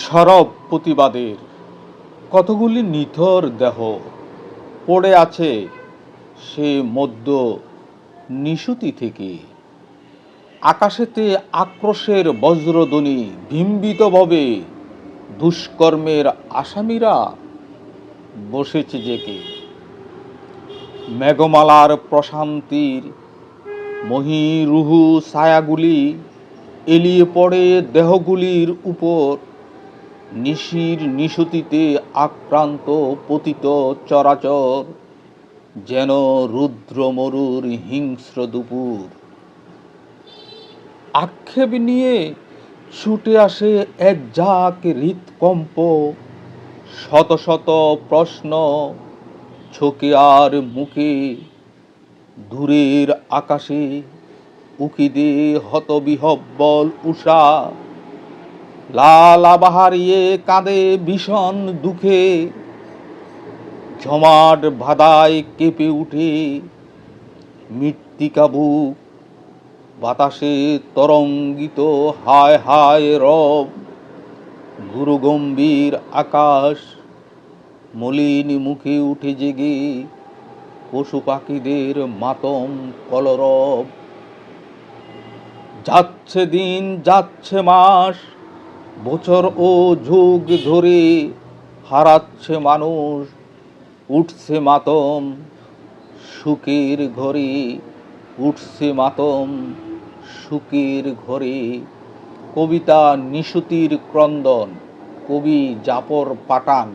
সরব প্রতিবাদের। কতগুলি নিথর দেহ পড়ে আছে সে মধ্য নিশুতি থেকে। আকাশেতে আক্রোশের বজ্রধ্বনি বিম্বিতভাবে দুষ্কর্মের আসামিরা বসেছে জেকে মেঘমালার প্রশান্তির মহিরুহু ছায়াগুলি এলিয়ে পড়ে দেহগুলির উপর নিশির নিশুতিতে আক্রান্ত পতিত চরাচর, যেন রুদ্র মরুর হিংস্র দুপুর। আক্ষেপ নিয়ে ছুটে আসে এক ঝাঁক হৃৎকম্প। শত শত প্রশ্ন ছোকে আর মুখে। দূরের আকাশে উকিদে হতবিহব্বল উষা। লাল আবাহারিয়ে কাঁদে ভীষণ দুঃখে। জমাট ভাদায় কেঁপে উঠে মৃত্তিকা বুক। বাতাসে তরঙ্গিত হায় হায় রব। গুরু গম্ভীর আকাশ মলিন মুখে উঠে জেগে। পশু পাখিদের মাতম কলরব। যাচ্ছে দিন, যাচ্ছে মাস বছর ও যুগ ধরে হারাচ্ছে মানুষ, উঠছে মাতম, সুখের ঘরে উঠছে মাতম, সুখের ঘরে। কবিতা নিশুতির ক্রন্দন, কবি জাপর পাটান